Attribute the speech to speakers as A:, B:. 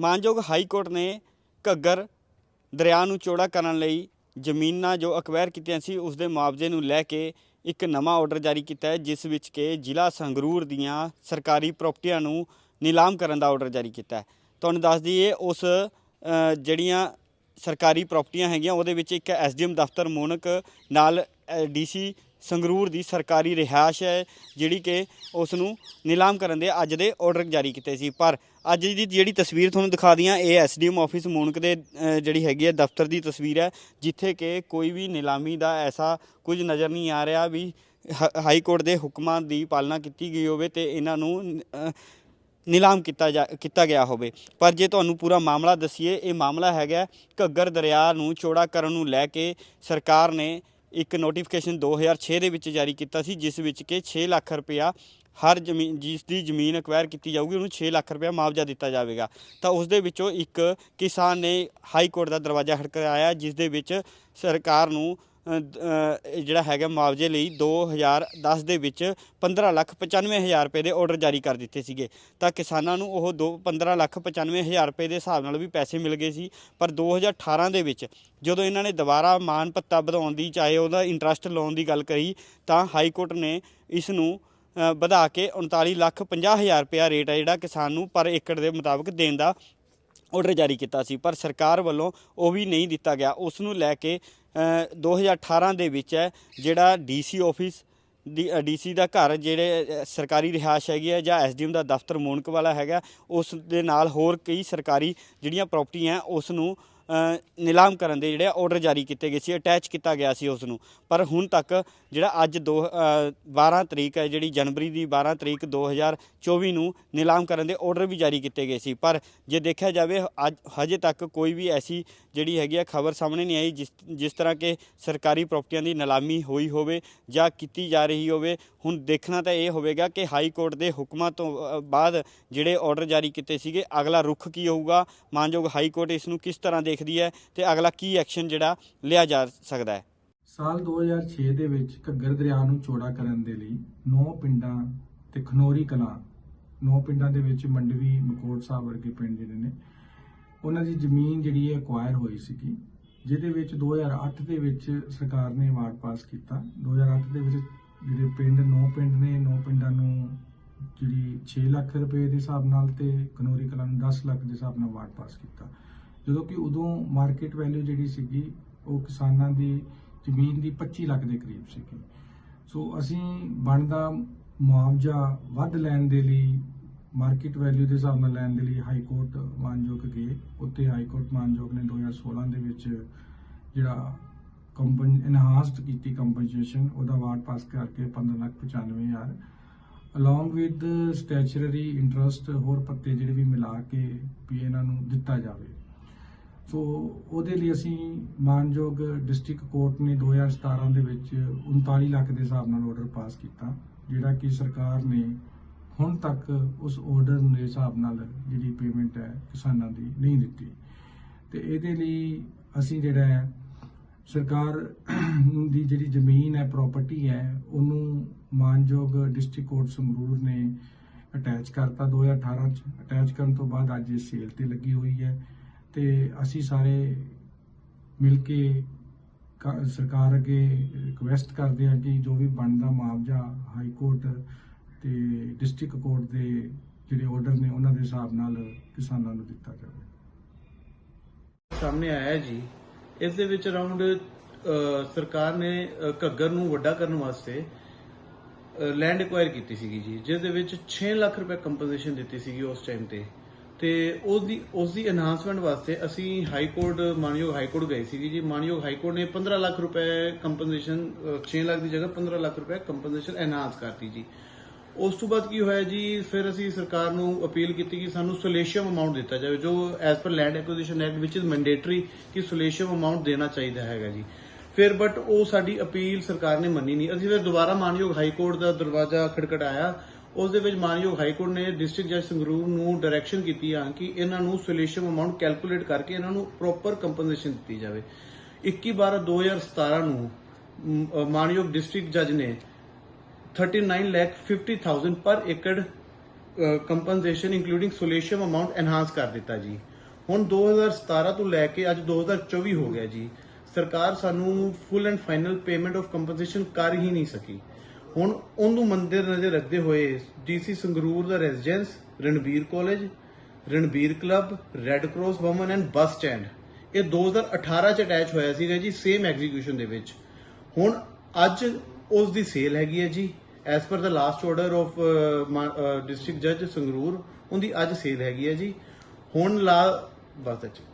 A: ਮਾਨਯੋਗ high court ਨੇ ਘੱਗਰ ਦਰਿਆ ਨੂੰ ਚੌੜਾ ਕਰਨ ਲਈ ਜ਼ਮੀਨਾਂ ਜੋ ਅਕਵਾਇਰ ਕੀਤੀਆਂ ਸੀ, ਉਸ ਦੇ ਮੁਆਵਜ਼ੇ ਨੂੰ ਲੈ ਕੇ ਇੱਕ ਨਵਾਂ ਆਰਡਰ ਜਾਰੀ ਕੀਤਾ ਹੈ, ਜਿਸ ਵਿੱਚ ਕਿ ਜ਼ਿਲ੍ਹਾ ਸੰਗਰੂਰ ਦੀਆਂ ਸਰਕਾਰੀ ਪ੍ਰਾਪਰਟੀਆਂ ਨੂੰ ਨਿਲਾਮ ਕਰਨ ਦਾ ਆਰਡਰ ਜਾਰੀ ਕੀਤਾ ਹੈ। ਤੁਹਾਨੂੰ ਦੱਸ ਦਈਏ, ਉਸ ਜਿਹੜੀਆਂ ਸਰਕਾਰੀ ਪ੍ਰਾਪਰਟੀਆਂ ਹੈਗੀਆਂ, ਉਹਦੇ ਵਿੱਚ ਇੱਕ ਐਸਡੀਐਮ ਦਫ਼ਤਰ ਮੋਨਕ ਨਾਲ ਡੀਸੀ ਸੰਗਰੂਰ ਦੀ ਸਰਕਾਰੀ ਰਿਹਾਇਸ਼ ਹੈ, ਜਿਹੜੀ ਕਿ ਉਸ ਨੂੰ ਨਿਲਾਮ ਕਰਨ ਦੇ ਅੱਜ ਦੇ ਆਰਡਰ ਜਾਰੀ ਕੀਤੇ ਸੀ। ਪਰ ਅੱਜ ਦੀ ਜਿਹੜੀ ਤਸਵੀਰ ਤੁਹਾਨੂੰ ਦਿਖਾ ਦਿਆਂ ਇਹ ਐਸਡੀਐਮ ਆਫਿਸ ਮੋਨਕ ਦੇ ਜਿਹੜੀ ਹੈਗੀ ਹੈ, ਦਫ਼ਤਰ ਦੀ ਤਸਵੀਰ ਹੈ, ਜਿੱਥੇ ਕਿ ਕੋਈ ਵੀ ਨਿਲਾਮੀ ਦਾ ਐਸਾ ਕੁਝ ਨਜ਼ਰ ਨਹੀਂ ਆ ਰਿਹਾ ਵੀ ਹ- ਹਾਈ ਕੋਰਟ ਦੇ ਹੁਕਮਾਂ ਦੀ ਪਾਲਣਾ ਕੀਤੀ ਗਈ ਹੋਵੇ ਤੇ ਇਹਨਾਂ ਨੂੰ ਨਿਲਾਮ ਕੀਤਾ ਜਾ, ਕੀਤਾ ਗਿਆ ਹੋਵੇ। ਪਰ ਜੇ ਤੁਹਾਨੂੰ ਪੂਰਾ ਮਾਮਲਾ ਦਸੀਏ, ਇਹ ਮਾਮਲਾ ਹੈਗਾ ਘੱਗਰ ਦਰਿਆ ਨੂੰ ਚੌੜਾ ਕਰਨ ਨੂੰ ਲੈ ਕੇ ਸਰਕਾਰ ਨੇ ਇੱਕ ਨੋਟੀਫਿਕੇਸ਼ਨ 2006 ਦੇ ਵਿੱਚ ਜਾਰੀ ਕੀਤਾ ਸੀ, ਜਿਸ ਵਿੱਚ ਕਿ 6 ਲੱਖ ਰੁਪਇਆ ਹਰ ਜ਼ਮੀਨ, ਜਿਸ ਦੀ ਜ਼ਮੀਨ ਅਕਵਾਇਰ ਕੀਤੀ ਜਾਊਗੀ, ਉਹਨੂੰ 6 ਲੱਖ ਰੁਪਇਆ ਮੁਆਵਜ਼ਾ ਦਿੱਤਾ ਜਾਵੇਗਾ। ਤਾਂ ਉਸ ਦੇ ਵਿੱਚੋਂ ਇੱਕ ਕਿਸਾਨ ਨੇ ਹਾਈ ਕੋਰਟ ਦਾ ਦਰਵਾਜ਼ਾ ਖੜਕਾਇਆ ਜਿਸ ਦੇ ਵਿੱਚ ਸਰਕਾਰ ਨੂੰ ਜਿਹੜਾ ਹੈਗਾ ਮੁਆਵਜ਼ੇ ਲਈ 2010 ਦੇ ਵਿੱਚ 15 ਲੱਖ 95 ਹਜ਼ਾਰ ਰੁਪਏ ਦੇ ਆਰਡਰ ਜਾਰੀ ਕਰ ਦਿੱਤੇ ਸੀਗੇ। ਤਾਂ ਕਿਸਾਨਾਂ ਨੂੰ ਉਹ ਦੋ 15 ਲੱਖ 95 ਹਜ਼ਾਰ ਰੁਪਏ ਦੇ ਹਿਸਾਬ ਨਾਲ ਵੀ ਪੈਸੇ ਮਿਲ ਗਏ ਸੀ। ਪਰ 2018 ਦੇ ਵਿੱਚ ਜਦੋਂ ਇਹਨਾਂ ਨੇ ਦੁਬਾਰਾ ਮਾਨ ਭੱਤਾ ਵਧਾਉਣ ਦੀ, ਚਾਹੇ ਉਹਦਾ ਇੰਟਰਸਟ ਲਾਉਣ ਦੀ ਗੱਲ ਕਰੀ, ਤਾਂ ਹਾਈ ਕੋਰਟ ਨੇ ਇਸ ਨੂੰ ਵਧਾ ਕੇ 39 ਲੱਖ 50 ਹਜ਼ਾਰ ਰੁਪਇਆ ਰੇਟ ਹੈ ਜਿਹੜਾ ਕਿਸਾਨ ਨੂੰ ਪਰ ਏਕੜ ਦੇ ਮੁਤਾਬਕ ਦੇਣ ਦਾ ਆਰਡਰ ਜਾਰੀ ਕੀਤਾ ਸੀ। ਪਰ ਸਰਕਾਰ ਵੱਲੋਂ ਉਹ ਵੀ ਨਹੀਂ ਦਿੱਤਾ ਗਿਆ। ਉਸ ਨੂੰ ਲੈ ਕੇ 2018 ਦੇ ਵਿੱਚ ਹੈ, ਜਿਹੜਾ ਡੀਸੀ ਆਫਿਸ ਦੀ ਡੀਸੀ ਦਾ ਘਰ ਜਿਹੜੇ ਸਰਕਾਰੀ ਰਿਹਾਇਸ਼ ਹੈਗੀ ਹੈ ਜਾਂ ਐਸਡੀਐਮ ਦਾ ਦਫ਼ਤਰ ਮੋਨਕ ਵਾਲਾ ਹੈਗਾ, ਉਸ ਦੇ ਨਾਲ ਹੋਰ ਕਈ ਸਰਕਾਰੀ ਜਿਹੜੀਆਂ ਪ੍ਰਾਪਰਟੀਆਂ ਉਸ ਨੂੰ ਨਿਲਾਮ ਕਰਨ ਦੇ ਜਿਹੜੇ ਆਰਡਰ ਜਾਰੀ ਕੀਤੇ ਗਏ ਸੀ ਅਟੈਚ ਕੀਤਾ ਗਿਆ ਸੀ ਉਸ ਨੂੰ ਪਰ ਹੁਣ ਤੱਕ ਜਿਹੜਾ ਅੱਜ ਦੋ ਅ, 12 ਤਰੀਕ ਹੈ ਜਿਹੜੀ ਜਨਵਰੀ ਦੀ 12 ਤਰੀਕ 2024 ਨੂੰ ਨਿਲਾਮ ਕਰਨ ਦੇ ਆਰਡਰ ਵੀ ਜਾਰੀ ਕੀਤੇ ਗਏ ਸੀ। ਪਰ ਜੇ ਦੇਖਿਆ ਜਾਵੇ ਅੱਜ ਹਜੇ ਤੱਕ ਕੋਈ ਵੀ ਐਸੀ ਜਿਹੜੀ ਹੈਗੀ ਆ ਖਬਰ ਸਾਹਮਣੇ ਨਹੀਂ ਆਈ ਜਿਸ ਜਿਸ ਤਰ੍ਹਾਂ ਕਿ ਸਰਕਾਰੀ ਪ੍ਰਾਪਰਟੀਆਂ ਦੀ ਨਿਲਾਮੀ ਹੋਈ ਹੋਵੇ ਜਾਂ ਕੀਤੀ ਜਾ ਰਹੀ ਹੋਵੇ ਹੁਣ ਦੇਖਣਾ ਤਾਂ ਇਹ ਹੋਵੇਗਾ ਕਿ ਹਾਈ ਕੋਰਟ ਦੇ ਹੁਕਮਾਂ ਤੋਂ ਬਾਅਦ ਜਿਹੜੇ ਆਰਡਰ ਜਾਰੀ ਕੀਤੇ ਸੀਗੇ ਅਗਲਾ ਰੁਖ ਕੀ ਹੋਊਗਾ? ਮਾਨਯੋਗ ਹਾਈ ਕੋਰਟ ਇਸ ਨੂੰ ਕਿਸ ਤਰ੍ਹਾਂ ਦੇਖ ਦੇਖਦੀ ਹੈ ਤੇ ਅਗਲਾ ਕੀ ਐਕਸ਼ਨ ਜਿਹੜਾ ਲਿਆ ਜਾ ਸਕਦਾ ਹੈ।
B: ਸਾਲ 2006 ਦੇ ਵਿੱਚ ਘੱਗਰ ਦਰਿਆ ਨੂੰ ਚੌੜਾ ਕਰਨ ਦੇ ਲਈ ਨੌ ਪਿੰਡਾਂ ਤੇ ਖਨੋਰੀ ਕਲਾਂ, ਨੌ ਪਿੰਡਾਂ ਦੇ ਵਿੱਚ ਮੰਡਵੀ ਮਕੋੜ ਸਾਹਿਬ ਵਰਗੇ ਪਿੰਡ ਜਿਹੜੇ ਨੇ, ਉਹਨਾਂ ਦੀ ਜ਼ਮੀਨ ਜਿਹੜੀ ਹੈ ਅਕਵਾਇਰ ਹੋਈ ਸੀਗੀ, ਜਿਹਦੇ ਵਿੱਚ 2008 ਦੇ ਵਿੱਚ ਸਰਕਾਰ ਨੇ ਵਾਰਡ ਪਾਸ ਕੀਤਾ। 2008 ਦੇ ਵਿੱਚ ਜਿਹੜੇ ਪਿੰਡ, ਨੌ ਪਿੰਡ ਨੇ, ਨੌ ਪਿੰਡਾਂ ਨੂੰ ਜਿਹੜੀ 6 ਲੱਖ ਰੁਪਏ ਦੇ ਹਿਸਾਬ ਨਾਲ ਤੇ ਖਨੋਰੀ ਕਲਾਂ ਨੂੰ 10 ਲੱਖ ਦੇ ਹਿਸਾਬ ਨਾਲ ਵਾਰਡ ਪਾਸ ਕੀਤਾ। ਜਦੋਂ ਕਿ ਉਦੋਂ ਮਾਰਕੀਟ ਵੈਲਿਊ ਜਿਹੜੀ ਸੀਗੀ, ਉਹ ਕਿਸਾਨਾਂ ਦੀ ਜ਼ਮੀਨ ਦੀ 25 ਲੱਖ ਦੇ ਕਰੀਬ ਸੀਗੀ। ਸੋ ਅਸੀਂ ਬਣਦਾ ਮੁਆਵਜ਼ਾ ਵੱਧ ਲੈਣ ਦੇ ਲਈ ਮਾਰਕੀਟ ਵੈਲਿਊ ਦੇ ਹਿਸਾਬ ਨਾਲ ਲੈਣ ਦੇ ਲਈ ਹਾਈ ਕੋਰਟ ਮਾਨਯੋਗ ਗਏ। ਉੱਤੇ ਹਾਈ ਕੋਰਟ ਮਾਨਯੋਗ ਨੇ 2016 ਦੇ ਵਿੱਚ ਜਿਹੜਾ ਕੰਪਨ ਇਨਹਾਂਸਡ ਕੀਤੀ ਕੰਪਨਸੇਸ਼ਨ ਉਹਦਾ ਵਾਰਡ ਪਾਸ ਕਰਕੇ 15 ਲੱਖ 95 ਹਜ਼ਾਰ। ਅਲੋਂਗ ਵਿਦ ਸਟੈਚੂਰਰੀ ਇੰਟਰਸਟ ਹੋਰ ਪੱਤੇ ਜਿਹੜੇ ਵੀ ਮਿਲਾ ਕੇ ਵੀ ਇਹਨਾਂ ਨੂੰ ਦਿੱਤਾ ਜਾਵੇ। ਸੋ ਉਹਦੇ ਲਈ ਅਸੀਂ ਮਾਨਯੋਗ ਡਿਸਟ੍ਰਿਕਟ ਕੋਰਟ ਨੇ 2017 ਦੇ ਵਿੱਚ 39 ਲੱਖ ਦੇ ਹਿਸਾਬ ਨਾਲ ਆਰਡਰ ਪਾਸ ਕੀਤਾ, ਜਿਹੜਾ ਕਿ ਸਰਕਾਰ ਨੇ ਹੁਣ ਤੱਕ ਉਸ ਆਰਡਰ ਦੇ ਹਿਸਾਬ ਨਾਲ ਜਿਹੜੀ ਪੇਮੈਂਟ ਹੈ ਕਿਸਾਨਾਂ ਦੀ ਨਹੀਂ ਦਿੱਤੀ। ਤੇ ਇਹਦੇ ਲਈ ਅਸੀਂ ਜਿਹੜਾ ਹੈ, ਸਰਕਾਰ ਦੀ ਜਿਹੜੀ ਜ਼ਮੀਨ ਹੈ ਪ੍ਰਾਪਰਟੀ ਹੈ, ਉਹਨੂੰ ਮਾਨਯੋਗ ਡਿਸਟ੍ਰਿਕਟ ਕੋਰਟ ਸੰਗਰੂਰ ਨੇ ਅਟੈਚ ਕਰਤਾ। 2018 ਚ ਅਟੈਚ ਕਰਨ ਤੋਂ ਬਾਅਦ ਅੱਜ ਇਹ ਸੇਲ ਤੇ ਲੱਗੀ ਹੋਈ ਹੈ। ਤੇ ਅਸੀਂ ਸਾਰੇ ਮਿਲ ਕੇ ਸਰਕਾਰ ਅੱਗੇ ਰਿਕੁਐਸਟ ਕਰਦੇ ਹਾਂ ਕਿ ਜੋ ਵੀ ਬਣਦਾ ਮੁਆਵਜ਼ਾ ਹਾਈ ਕੋਰਟ ਤੇ ਡਿਸਟ੍ਰਿਕਟ ਕੋਰਟ ਦੇ ਜਿਹੜੇ ਆਰਡਰ ਨੇ ਉਹਨਾਂ ਦੇ ਹਿਸਾਬ ਨਾਲ ਕਿਸਾਨਾਂ ਨੂੰ ਦਿੱਤਾ ਜਾਵੇ।
C: ਸਾਹਮਣੇ ਆਇਆ ਜੀ, ਇਸ ਦੇ ਵਿੱਚ ਅਰਾਊਂਡ ਸਰਕਾਰ ਨੇ ਘੱਗਰ ਨੂੰ ਵੱਡਾ ਕਰਨ ਵਾਸਤੇ ਲੈਂਡ ਐਕਵਾਇਰ ਕੀਤੀ ਸੀਗੀ ਜੀ, ਜਿਸ ਦੇ ਵਿੱਚ 6 ਲੱਖ ਰੁਪਏ ਕੰਪਨਸੇਸ਼ਨ ਦਿੱਤੀ ਸੀਗੀ ਉਸ ਟਾਈਮ ਤੇ। ਤੇ ਉਹਦੀ ਉਸ ਦੀ ਐਨਹਾਂਸਮੈਂਟ ਵਾਸਤੇ ਅਸੀਂ ਹਾਈ ਕੋਰਟ ਮਾਨਯੋਗ ਹਾਈ ਕੋਰਟ ਗਏ ਸੀਗੇ ਜੀ। ਮਾਨਯੋਗ ਹਾਈ ਕੋਰਟ ਨੇ 15 ਲੱਖ ਰੁਪਏ ਕੰਪਨਸੇਸ਼ਨ 6 ਲੱਖ ਦੀ ਜਗ੍ਹਾ 15 ਲੱਖ ਰੁਪਏ ਕੰਪਨਸੇਸ਼ਨ ਐਨਹਾਂਸ ਕਰਤੀ ਜੀ। ਉਸ ਤੋਂ ਬਾਅਦ ਕੀ ਹੋਇਆ ਜੀ, ਫਿਰ ਅਸੀਂ ਸਰਕਾਰ ਨੂੰ ਅਪੀਲ ਕੀਤੀ ਕਿ ਸਾਨੂੰ ਸੋਲੇਸ਼ੀਅਮ ਅਮਾਉਂਟ ਦਿੱਤਾ ਜਾਵੇ, ਜੋ as per land acquisition act which is mandatory ਕਿ ਸੋਲੇਸ਼ੀਅਮ ਅਮਾਉਂਟ ਦੇਣਾ ਚਾਹੀਦਾ ਹੈਗਾ ਜੀ। ਫਿਰ ਬਟ ਉਹ ਸਾਡੀ ਅਪੀਲ ਸਰਕਾਰ ਨੇ ਮੰਨੀ ਨਹੀਂ। ਅਸੀਂ ਫਿਰ ਦੁਬਾਰਾ ਮਾਨਯੋਗ ਹਾਈ ਕੋਰਟ ਦਾ ਦਰਵਾਜ਼ਾ ਖੜਕੜਾਇਆ। ਉਸ ਦੇ ਵਿੱਚ ਮਾਨਯੋਗ ਹਾਈ ਕੋਰਟ ਨੇ ਡਿਸਟ੍ਰਿਕਟ ਜੱਜ ਸੰਗਰੂਰ ਨੂੰ ਡਾਇਰੈਕਸ਼ਨ ਕੀਤੀ ਆ ਕਿ ਇਹਨਾਂ ਨੂੰ ਸੋਲੇਸ਼ੀਅਮ ਅਮਾਉਂਟ ਕੈਲਕੂਲੇਟ ਕਰਕੇ ਇਹਨਾਂ ਨੂੰ ਪ੍ਰੋਪਰ ਕੰਪਨਸੇਸ਼ਨ ਦਿੱਤੀ ਜਾਵੇ। 21 12 2017 ਨੂੰ ਮ, ਅ, ਮਾਨਯੋਗ ਡਿਸਟ੍ਰਿਕਟ ਜੱਜ ਨੇ 39 lakh 50000 ਪਰ ਏਕੜ compensation including solatium amount enhance ਕਰ ਦਿੱਤਾ ਜੀ। ਹੁਣ 2017 ਤੋਂ ਲੈ ਕੇ ਅੱਜ 2024 ਹੋ ਗਿਆ ਜੀ। ਸਰਕਾਰ ਸਾਨੂੰ full and final payment of compensation ਕਰ ਹੀ ਨਹੀਂ ਸਕੀ। ਹੁਣ ਉਹਨੂੰ ਮੰਦਰ ਨਜ਼ਰ ਰੱਖਦੇ ਹੋਏ DC Sangrur the residence, Ranbir college, Ranbir club, red cross women and bus stand. ਇਹ 2018 ਚ ਅਟੈਚ ਹੋਇਆ ਸੀਗਾ ਜੀ ਸੇਮ ਐਗਜ਼ੀਕਿਊਸ਼ਨ ਦੇ ਵਿੱਚ। ਹੁਣ ਅੱਜ ਉਸ ਦੀ ਸੇਲ ਹੈਗੀ ਹੈ ਜੀ ਐਸ ਪਰ ਦਾ ਲਾਸਟ ਆਰਡਰ ਆਫ ਡਿਸਟ੍ਰਿਕਟ ਜੱਜ ਸੰਗਰੂਰ, ਉਹਦੀ ਅੱਜ ਸੇਲ ਹੈਗੀ ਹੈ ਜੀ। ਹੁਣ ਲਾ, ਬਸ that's.